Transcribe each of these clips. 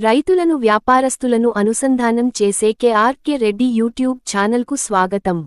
రైతులను వ్యాపారస్తులను అనుసంధానం చేసే కేఆర్కే రెడ్డి యూట్యూబ్ ఛానల్కు స్వాగతం.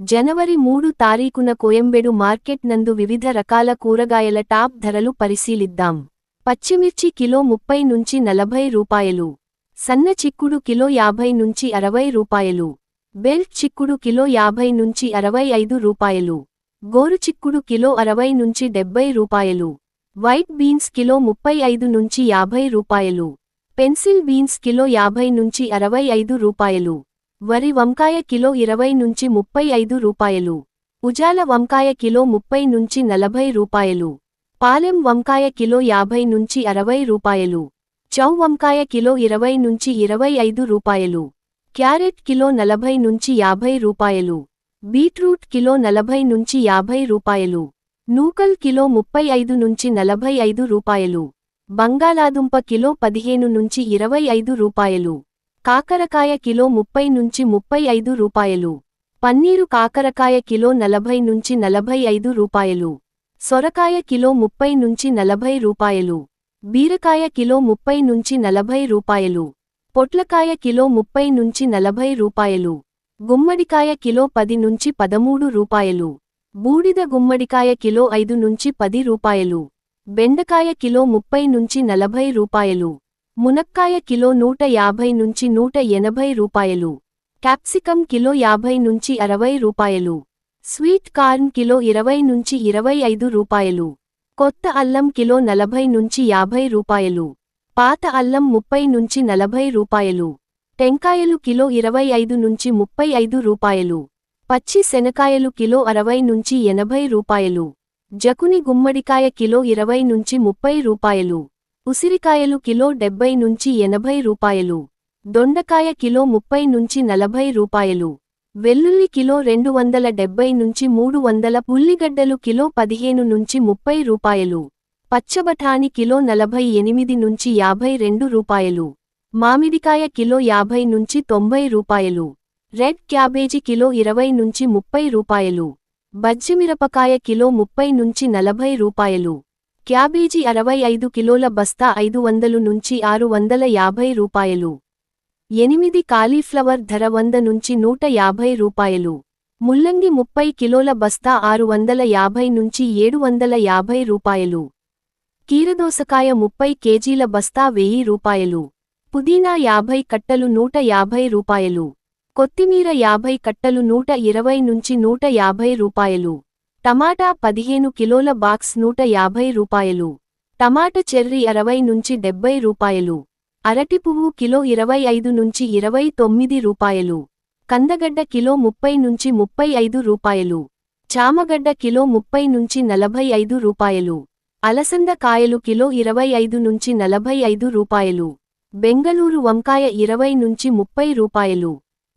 జనవరి మూడు తారీఖున కోయంబేడు మార్కెట్ నందు వివిధ రకాల కూరగాయల టాప్ ధరలు పరిశీలిద్దాం. పచ్చిమిర్చి కిలో ముప్పై నుంచి నలభై రూపాయలు. సన్న చిక్కుడు కిలో యాభై నుంచి అరవై రూపాయలు. బెల్ట్ చిక్కుడు కిలో యాభై నుంచి అరవై ఐదు రూపాయలు. గోరు చిక్కుడు కిలో అరవై నుంచి డెబ్బై రూపాయలు. వైట్ బీన్స్ కిలో ముప్పై ఐదు నుంచి యాభై రూపాయలు. పెన్సిల్ బీన్స్ కిలో యాభై నుంచి అరవై ఐదు రూపాయలు. వరి వంకాయ కిలో ఇరవై నుంచి ముప్పై ఐదు రూపాయలు. ఉజాల వంకాయ కిలో ముప్పై నుంచి నలభై రూపాయలు. పాలెం వంకాయ కిలో యాభై నుంచి అరవై రూపాయలు. చౌ వంకాయ కిలో ఇరవై నుంచి ఇరవై ఐదు రూపాయలు. క్యారెట్ కిలో నలభై నుంచి యాభై రూపాయలు. బీట్రూట్ కిలో నలభై నుంచి యాభై రూపాయలు. నూకల్ కిలో ముప్పై ఐదు నుంచి నలభై ఐదు రూపాయలు. బంగాళాదుంప కిలో పదిహేను నుంచి ఇరవై ఐదు రూపాయలు. కాకరకాయ కిలో ముప్పై నుంచి ముప్పై ఐదు రూపాయలు. పన్నీరు కాకరకాయ కిలో నలభై నుంచి నలభై ఐదు రూపాయలు. సొరకాయ కిలో ముప్పై నుంచి నలభై రూపాయలు. బీరకాయ కిలో ముప్పై నుంచి నలభై రూపాయలు. పొట్లకాయ కిలో ముప్పై నుంచి నలభై రూపాయలు. గుమ్మడికాయ కిలో పది నుంచి పదమూడు రూపాయలు. బూడిద గుమ్మడికాయ కిలో ఐదు నుంచి పది రూపాయలు. బెండకాయ కిలో ముప్పై నుంచి నలభై రూపాయలు. మునక్కాయ కిలో నూట యాభై నుంచి నూట ఎనభై రూపాయలు. క్యాప్సికం కిలో యాభై నుంచి అరవై రూపాయలు. స్వీట్ కార్న్ కిలో ఇరవై నుంచి ఇరవై ఐదు రూపాయలు. కొత్త అల్లం కిలో నలభై నుంచి యాభై రూపాయలు. పాత అల్లం ముప్పై నుంచి నలభై రూపాయలు. టెంకాయలు కిలో ఇరవై ఐదు నుంచి ముప్పై ఐదు రూపాయలు. పచ్చి శనకాయలు కిలో అరవై నుంచి ఎనభై రూపాయలు. జకుని గుమ్మడికాయ కిలో ఇరవై నుంచి ముప్పై రూపాయలు. ఉసిరికాయలు కిలో డెబ్బై నుంచి ఎనభై రూపాయలు. దొండకాయ కిలో ముప్పై నుంచి నలభై రూపాయలు. వెల్లుల్లి కిలో రెండు వందల డెబ్బై నుంచి మూడు వందల ఉల్లిగడ్డలు కిలో పదిహేను నుంచి ముప్పై రూపాయలు. పచ్చబఠాని కిలో నలభై ఎనిమిది నుంచి యాభై రెండు రూపాయలు. మామిడికాయ కిలో యాభై నుంచి తొంభై రూపాయలు. రెడ్ క్యాబేజీ కిలో ఇరవై నుంచి ముప్పై రూపాయలు. బజ్జిమిరపకాయ కిలో ముప్పై నుంచి నలభై రూపాయలు. క్యాబేజీ అరవై ఐదు కిలోల బస్తా ఐదు వందలు నుంచి ఆరు వందల యాభై రూపాయలు. ఎనిమిది కాలీఫ్లవర్ ధర వంద నుంచి నూట యాభై రూపాయలు. ముల్లంగి ముప్పై కిలోల బస్తా ఆరు వందల యాభై నుంచి ఏడు వందల యాభై రూపాయలు. కీరదోసకాయ ముప్పై కేజీల బస్తా వెయ్యి రూపాయలు. పుదీనా యాభై కట్టలు నూట యాభై రూపాయలు. కొత్తిమీర యాభై కట్టలు నూట ఇరవై నుంచి నూట యాభై రూపాయలు. టమాటా పదిహేను కిలోల బాక్స్ నూట యాభై రూపాయలు. టమాట చెర్రీ అరవై నుంచి డెబ్బై రూపాయలు. అరటి పువ్వు కిలో ఇరవై ఐదు నుంచి ఇరవై తొమ్మిది రూపాయలు. కందగడ్డ కిలో ముప్పై నుంచి ముప్పై ఐదు రూపాయలు. చామగడ్డ కిలో ముప్పై నుంచి నలభై ఐదు రూపాయలు. అలసంద కాయలు కిలో ఇరవై ఐదు నుంచి నలభై ఐదు రూపాయలు. బెంగళూరు వంకాయ ఇరవై నుంచి ముప్పై రూపాయలు.